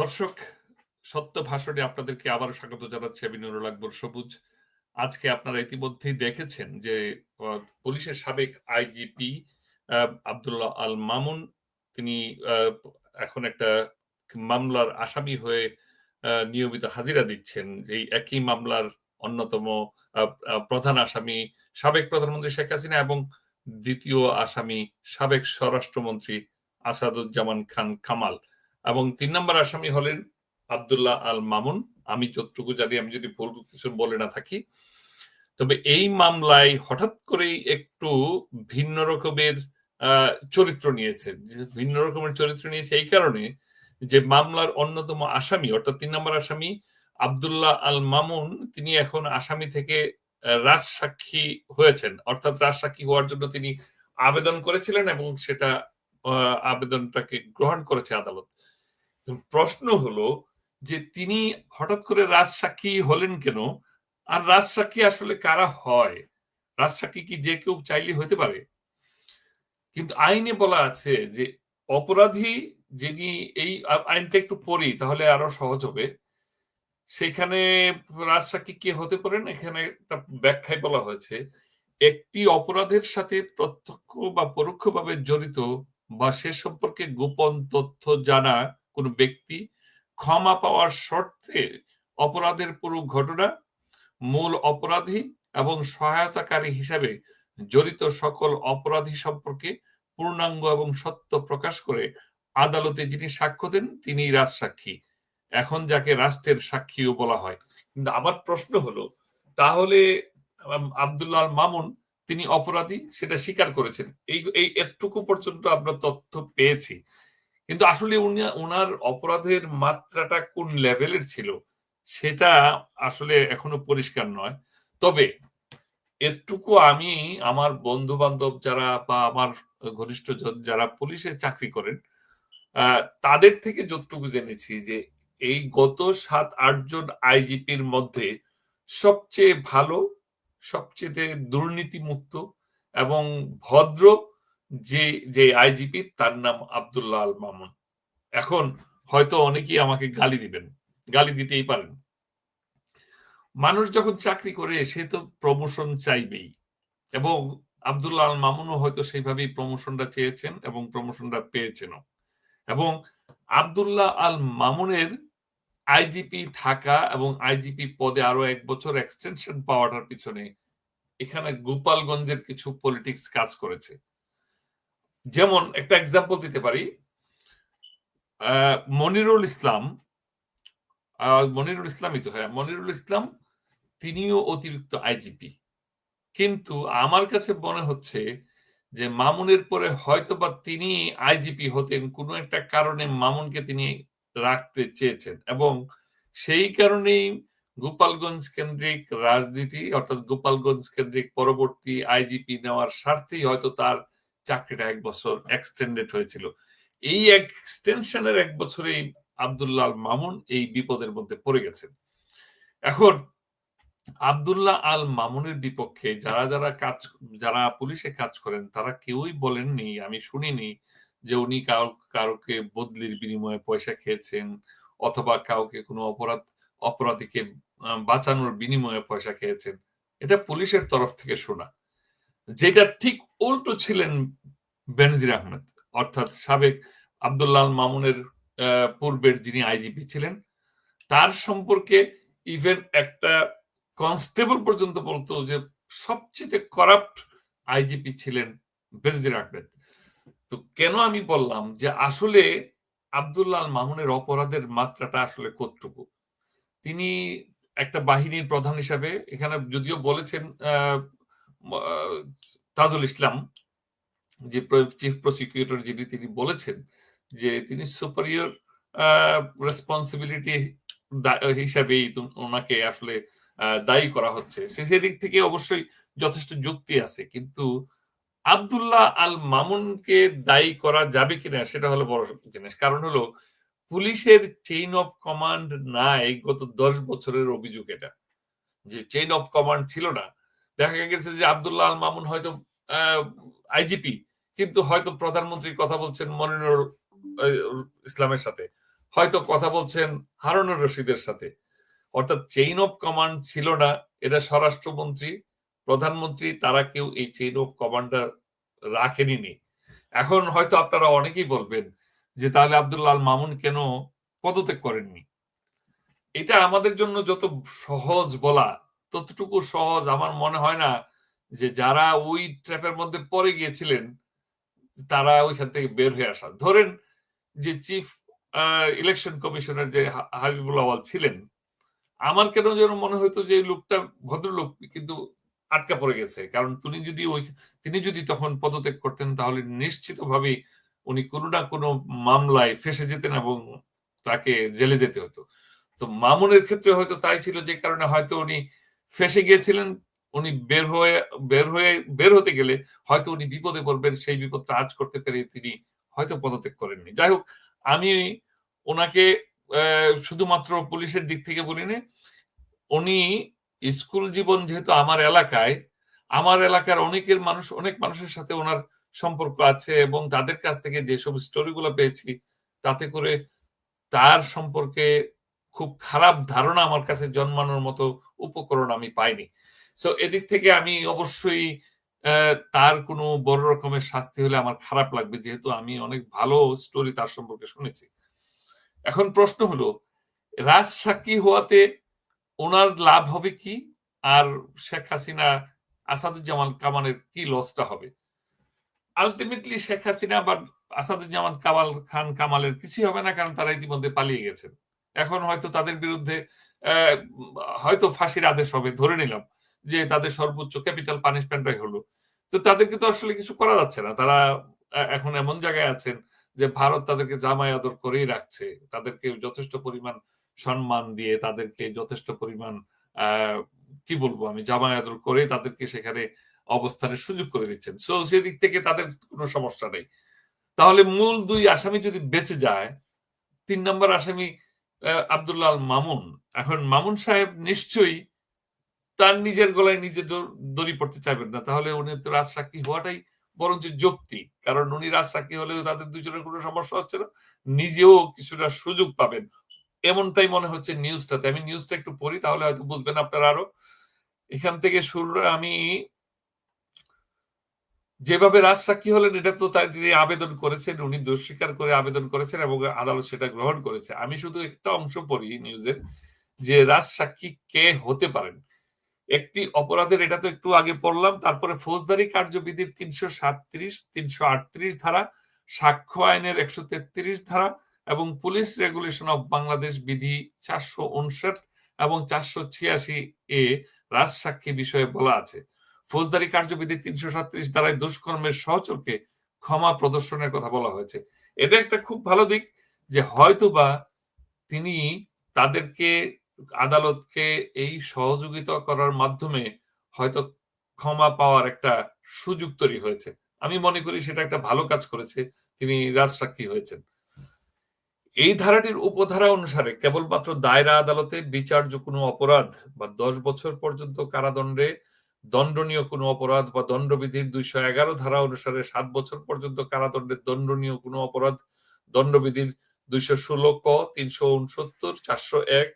দর্শক, সত্য ভাষণে আপনাদেরকে আবারও স্বাগত জানাচ্ছি আমি নুরুল আকবর সবুজ। আজকে আপনারা ইতিমধ্যেই দেখেছেন যে পুলিশের সাবেক আইজিপি আব্দুল্লাহ আল মামুন, তিনি এখন একটা মামলার আসামি হয়ে নিয়মিত হাজিরা দিচ্ছেন এই একই মামলার অন্যতম প্রধান আসামি সাবেক প্রধানমন্ত্রী শেখ হাসিনা এবং দ্বিতীয় আসামি সাবেক স্বরাষ্ট্রমন্ত্রী আসাদুজ্জামান খান কামাল। এবং তিন নম্বর আসামি হলেন আব্দুল্লাহ আল মামুন। আমি যতটুকু জানি আমি যদি ভুল কিছু বলে না থাকি। তবে এই মামলায় হঠাৎ করেই একটু ভিন্ন রকমের চরিত্র নিয়েছে ভিন্ন রকমের চরিত্র নিয়েছে এই কারণে যে মামলার অন্যতম আসামি অর্থাৎ তিন নম্বর আসামি আব্দুল্লাহ আল মামুন তিনি এখন আসামি থেকে আহ, রাজসাক্ষী হয়েছেন। অর্থাৎ রাজসাক্ষী হওয়ার জন্য তিনি আবেদন করেছিলেন এবং সেটা আবেদনটাকে গ্রহণ করেছে আদালত। প্রশ্ন হলো যে তিনি হঠাৎ করে রাজসাক্ষী হলেন কেন? আর রাজসাক্ষী আসলে কারা হয়? রাজসাক্ষী কি যে কেউ চাইলে হতে পারে? কিন্তু আইনে বলা আছে যে অপরাধী যিনি এই আইনটা একটু পড়ি তাহলে আরও সহজ হবে। সেখানে রাজসাক্ষী কে হতে পারেন? এখানে একটা ব্যাখ্যায় বলা হয়েছে, একটি অপরাধের সাথে প্রত্যক্ষ বা পরোক্ষভাবে জড়িত বা সে সম্পর্কে গোপন তথ্য জানা কোনো ব্যক্তি ক্ষমা পাওয়ার শর্তে অপরাধের পুরো ঘটনা মূল অপরাধী এবং সহায়তাকারী হিসাবে জড়িত সকল অপরাধী সম্পর্কে পূর্ণাঙ্গ এবং সত্য প্রকাশ করে আদালতে যিনি সাক্ষ্য দেন তিনি রাজসাক্ষী। এখন যাকে রাষ্ট্রের সাক্ষীও বলা হয়। কিন্তু আমার প্রশ্ন হলো, তাহলে আব্দুল্লাহ মামুন তিনি অপরাধী, সেটা স্বীকার করেছেন। এই এই এতটুকু পর্যন্ত আমরা তথ্য পেয়েছি। কিন্তু আসলে উনি ওনার অপরাধের মাত্রাটা কোন লেভেলের ছিল সেটা আসলে এখনও পরিষ্কার নয়। তবে এটুকু আমি আমার বন্ধু বান্ধব যারা বা আমার ঘনিষ্ঠ যারা পুলিশে চাকরি করেন তাদের থেকে যতটুকু জেনেছি যে এই গত সাত আটজন আইজিপির মধ্যে সবচেয়ে ভালো, সবচেয়ে দুর্নীতিমুক্ত এবং ভদ্র যে যে আইজিপি, তার নাম আব্দুল্লাহ আল মামুন। এখন হয়তো অনেকেই আমাকে গালি দিবেন, গালি দিতেই পারেন। মানুষ যখন চাকরি করে, সে তো প্রমোশন চাইবেই। এবং আব্দুল্লাহ আল মামুনও হয়তো সেইভাবেই প্রমোশনটা চেয়েছেন এবং প্রমোশনটা পেয়েছেনও। এবং আব্দুল্লাহ আল মামুনের আইজিপি থাকা এবং আইজিপি পদে আরও এক বছর এক্সটেনশন পাওয়াটার পিছনে এখানে গোপালগঞ্জের কিছু পলিটিক্স কাজ করেছে। যেমন একটা এক্সাম্পল দিতে পারি। মনিরুল ইসলাম মনিরুল ইসলামই তো হ্যাঁ মনিরুল ইসলাম তিনিও অতিরিক্ত আইজিপি কিন্তু আমার কাছে মনে হচ্ছে যে মামুনের পরে হয়তোবা তিনি আইজিপি হতেন, কোনো একটা কারণে মামুনকে তিনি রাখতে চেয়েছেন এবং সেই কারণেই গোপালগঞ্জ কেন্দ্রিক রাজনীতি, অর্থাৎ গোপালগঞ্জ কেন্দ্রিক পরবর্তী আইজিপি নেওয়ার স্বার্থেই হয়তো তার চাকরিটা এক বছর এক্সটেন্ডেড হয়েছিল। এই এক্সটেনশনের এক বছরেই আব্দুল্লাহ মামুন এই বিপদের মধ্যে পড়ে গেছেন। এখন আব্দুল্লাহ আল মামুনের বিপক্ষে যারা যারা কাজ, যারা পুলিশে কাজ করেন, তারা কেউই বলেননি, আমি শুনিনি যে উনি কারোকে বদলির বিনিময়ে পয়সা খেয়েছেন অথবা কাউকে কোনো অপরাধ, অপরাধীকে বাঁচানোর বিনিময়ে পয়সা খেয়েছেন। এটা পুলিশের তরফ থেকে শোনা। যেটা ঠিক উল্টো ছিলেন বেনজির আহমেদ, অর্থাৎ সাবেক আব্দুল্লাহ আল মামুনের পূর্বের যিনি আইজিপি ছিলেন। তার সম্পর্কে ইভেন একটা কনস্টেবল পর্যন্ত বলতো যে সবচেয়ে করাপ্ট আইজিপি ছিলেন বেনজির আহমেদ। তো কেন আমি বললাম যে আসলে আব্দুল্লাহ মামুনের অপরাধের মাত্রাটা আসলে কতটুকু? তিনি একটা বাহিনীর প্রধান হিসাবে এখানে যদিও বলেছেন তাজুল ইসলাম, যে চিফ প্রসিকিউটর যিনি তিনি বলেছেন যে তিনি সুপারিয়র রেসপন্সিবিলিটি হিসাবেই ওনাকে আসলে দায়ী করা হচ্ছে। সেদিক থেকে অবশ্যই যথেষ্ট যুক্তি আছে। কিন্তু আব্দুল্লাহ আল মামুনকে দায়ী করা যাবে কিনা সেটা হলো বড় জিনিস। কারণ হলো পুলিশের চেইন অফ কমান্ড নাই গত দশ বছরের অভিযোগ এটা। যে চেইন অফ কমান্ড ছিল না। দেখা গেছে যে আব্দুল্লাহ আল মামুন হয়তো আইজিপি, কিন্তু হয়তো প্রধানমন্ত্রী কথা বলছেন মনিরুল ইসলামের সাথে। হয়তো কথা বলছেন হারুনুর রশিদের সাথে। অর্থাৎ চেইন অফ কমান্ড ছিল না, এটা স্বরাষ্ট্রমন্ত্রী, প্রধানমন্ত্রী, তারা কেউ এই চেইন অফ কমান্ডার রাখেনি এখন হয়তো আপনারা অনেকেই বলবেন যে তাহলে আব্দুল্লাহ মামুন কেন পদত্যাগ করেননি? এটা আমাদের জন্য যত সহজ বলা ততটুকু সহজ। আমার মনে হয় না যে যারা ওই ট্র্যাপের মধ্যে পড়ে গিয়েছিলেন, তারা ওইখান থেকে বের হয়ে আসা। ধরেন যে চিফ ইলেকশন কমিশনার যে হাবিবুল আওয়াল ছিলেন, আমার কেন যেন মনে হইতো যে লোকটা ভদ্রলোক, কিন্তু আটকা পড়ে গেছে। কারণ তিনি যদি ওই, তিনি যদি তখন পদত্যাগ করতেন, তাহলে নিশ্চিত নিশ্চিতভাবে উনি কোনো না কোনো মামলায় ফেসে যেতেন এবং তাকে জেলে যেতে হতো। তো মামুনের ক্ষেত্রে হয়তো তাই ছিল যে কারণে হয়তো উনি ফেসে গিয়েছিলেন, উনি বের হয়ে বের হয়ে, বের হতে গেলে হয়তো উনি বিপদে পড়বেন, সেই বিপদটা আজ করতে পেরে তিনি হয়তো পদত্যাগ করেননি। যাই হোক, আমি ওনাকে শুধুমাত্র পুলিশের দিক থেকে বলিনি, উনি স্কুল জীবন যেহেতু আমার এলাকায়, আমার এলাকার অনেকের মানুষ, অনেক মানুষের সাথে ওনার সম্পর্ক আছে এবং তাদের কাছ থেকে যেসব স্টোরিগুলো পেয়েছি, তাতে করে তার সম্পর্কে খুব খারাপ ধারণা আমার কাছে জন্মানোর মতো উপকরণ আমি পাইনি। সো এদিক থেকে আমি অবশ্যই তার কোনো বড় রকমের শাস্তি হলে আমার খারাপ লাগবে, যেহেতু আমি অনেক ভালো স্টোরি তার সম্পর্কে শুনেছি। এখন প্রশ্ন হলো রাজ সাক্ষী হওয়াতে ওনার লাভ হবে কি? আর শেখ হাসিনা, আসাদুজ্জামান কামালের কি লসটা হবে? আলটিমেটলি শেখ হাসিনা বা আসাদুজ্জামান কামাল খান কামালের কিছুই হবে না, কারণ তারা ইতিমধ্যে পালিয়ে গেছেন। এখন হয়তো তাদের বিরুদ্ধে হয়তো ফাঁসির আদেশ হবে, ধরে নিলাম যে তাদের সর্বোচ্চ ক্যাপিটাল পানিশমেন্টটাই হলো। তো তাদেরকে তো আসলে কিছু করা যাচ্ছে না। তারা এখন এমন জায়গায় আছেন যে ভারত তাদেরকে জামাই আদর করেই রাখছে। তাদেরকে যথেষ্ট পরিমাণ সম্মান দিয়ে তাদেরকে যথেষ্ট পরিমাণ কি বলব আমি, জামাই আদর করে তাদেরকে সেখানে অবস্থানের সুযোগ করে দিচ্ছেন। সো সেদিক থেকে তাদের কোনো সমস্যা নেই। তাহলে মূল দুই আসামি যদি বেঁচে যায়, তিন নম্বর আসামি আবদুল্লাহ মামুন। এখন মামুন সাহেব নিশ্চয়ই তার নিজের গলায় নিজে দড়ি পড়তে চাইবেন না। তাহলে উনি তো রাজ সাক্ষী হওয়াটাই বরঞ্চ যৌক্তিক। কারণ উনি রাজ সাক্ষী হলেও তাদের দুজনের কোনো সমস্যা হচ্ছে না। নিজেও কিছুটা সুযোগ পাবেন। এমনটাই মনে হচ্ছে নিউজটাতে। আমি নিউজটা একটু পড়ি, তাহলে হয়তো বুঝবেন আপনারা আরও। এখান থেকে শুরু, আমি যেভাবে রাজ সাক্ষী হলেন, এটা তো তার তিনি আবেদন করেছেন, উনি দোষ স্বীকার করে আবেদন করেছেন এবং আদালত সেটা গ্রহণ করেছে। আমি শুধু একটা অংশ পড়ি নিউজের, যে রাজ সাক্ষী কে হতে পারেন। একটি অপরাধের, এটা তো একটু আগে পড়লাম, তারপরে ফৌজদারি কার্যবিধির তিনশো সাতত্রিশ তিনশো আটত্রিশ ধারা, সাক্ষ্য আইনের একশো তেত্রিশ ধারা এবং পুলিশ রেগুলেশন অফ বাংলাদেশ বিধি চারশো উনষাট এবং চারশো ছিয়াশি এ রাজসাক্ষী বিষয়ে বলা আছে। ফৌজদারি কার্যবিধি তিনশো সাতত্রিশ দ্বারাই দুষ্কর্মের সহচরকে ক্ষমা প্রদর্শনের কথা বলা হয়েছে। এটা একটা খুব ভালো দিক যে হয়তোবা তিনি তাদেরকে, আদালতকে এই সহযোগিতা করার মাধ্যমে হয়তো ক্ষমা পাওয়ার একটা সুযোগ তৈরি হয়েছে। আমি মনে করি সেটা একটা ভালো কাজ করেছে, তিনি রাজসাক্ষী হয়েছেন। এই ধারাটির উপধারা অনুসারে কেবলমাত্র দায়রা আদালতে বিচার্য কোনো অপরাধ বা দশ বছর পর্যন্ত কারাদণ্ডে দণ্ডনীয় কোনো অপরাধ বা দণ্ডবিধির দুইশো এগারো ধারা অনুসারে সাত বছর পর্যন্ত কারাদণ্ডের দণ্ডনীয় কোনো অপরাধ, দণ্ডবিধির দুইশো ষোলো ক, তিনশো উনসত্তর, চারশো এক,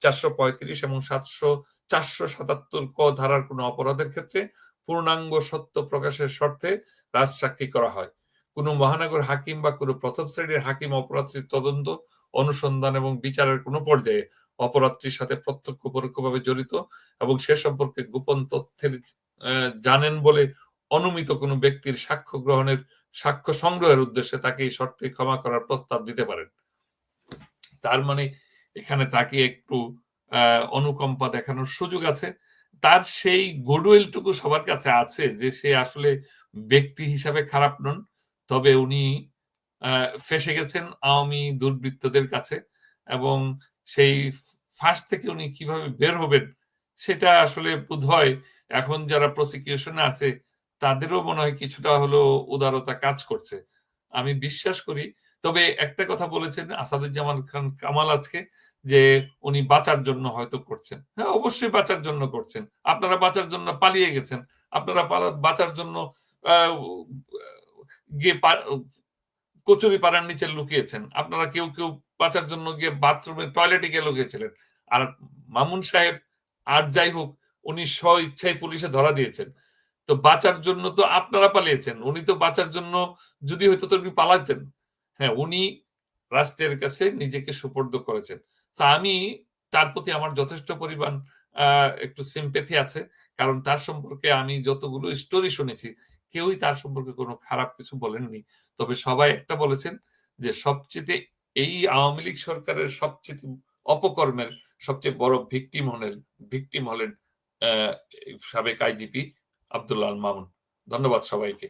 চারশো পঁয়ত্রিশ এবং সাতশো, চারশো সাতাত্তর ক ধারার কোনো অপরাধের ক্ষেত্রে পূর্ণাঙ্গ সত্য প্রকাশের শর্তে রাজসাক্ষী করা হয়। কোনো মহানগর হাকিম বা কোনো প্রথম শ্রেণির হাকিম অপরাধটির তদন্ত, অনুসন্ধান এবং বিচারের কোনো পর্যায়ে অপরাধটির সাথে প্রত্যক্ষ পরোক্ষভাবে জড়িত এবং সে সম্পর্কে গোপন তথ্যের জানেন বলে অনুমিত কোনো ব্যক্তির সাক্ষ্য গ্রহণের, সাক্ষ্য সংগ্রহের উদ্দেশ্যে তাকে এই শর্তে ক্ষমা করার প্রস্তাব দিতে পারেন। তার মানে এখানে তাকে একটু অনুকম্পা দেখানোর সুযোগ আছে। তার সেই গুডউইলটুকু সবার কাছে আছে যে সে আসলে ব্যক্তি হিসাবে খারাপ নন, তবে উনি ফেসে গেছেন আওয়ামী দুর্বৃত্তদের কাছে এবং সেই ফাঁস থেকে উনি কীভাবে বের হবেন, সেটা আসলে বোধ হয় এখন যারা প্রসিকিউশনে আছে, তাদেরও মনে হয় কিছুটা হলো উদারতা কাজ করছে। আমি বিশ্বাস করি, তবে একটা কথা বলেছেন আসাদুজ্জামান খান কামাল আজকে, যে উনি বাঁচার জন্য হয়তো করছেন। হ্যাঁ অবশ্যই বাঁচার জন্য করছেন। আপনারা বাঁচার জন্য পালিয়ে গেছেন। আপনারা বাঁচার জন্য গিয়ে কচুরি পাড়ার নিচে লুকিয়েছেন। আপনারা কেউ কেউ বাঁচার জন্য গিয়ে বাথরুমে টয়লেটে গিয়ে লুকিয়েছিলেন। আর মামুন সাহেব আর যাই হোক, উনি স্ব ইচ্ছায় পুলিশে ধরা দিয়েছেন। তো বাঁচার জন্য তো আপনারা পালিয়েছেন। উনি তো বাঁচার জন্য যদি হয়তো তো উনি পালাতেন। হ্যাঁ উনি রাষ্ট্রের কাছে নিজেকে সুপর্দ করেছেন। তা আমি তার প্রতি আমার যথেষ্ট পরিমাণ একটু সিম্পেথি আছে। কারণ তার সম্পর্কে আমি যতগুলো স্টোরি শুনেছি, কেউই তার সম্পর্কে কোনো খারাপ কিছু বলেননি। তবে সবাই একটা বলেছেন যে, সবচেয়ে এই আওয়ামী লীগ সরকারের সবচেয়ে অপকর্মের সবচেয়ে বড় ভিকটিম হলেন ভিকটিম হলেন সাবেক আইজিপি আব্দুল্লাহ মামুন। ধন্যবাদ সবাইকে।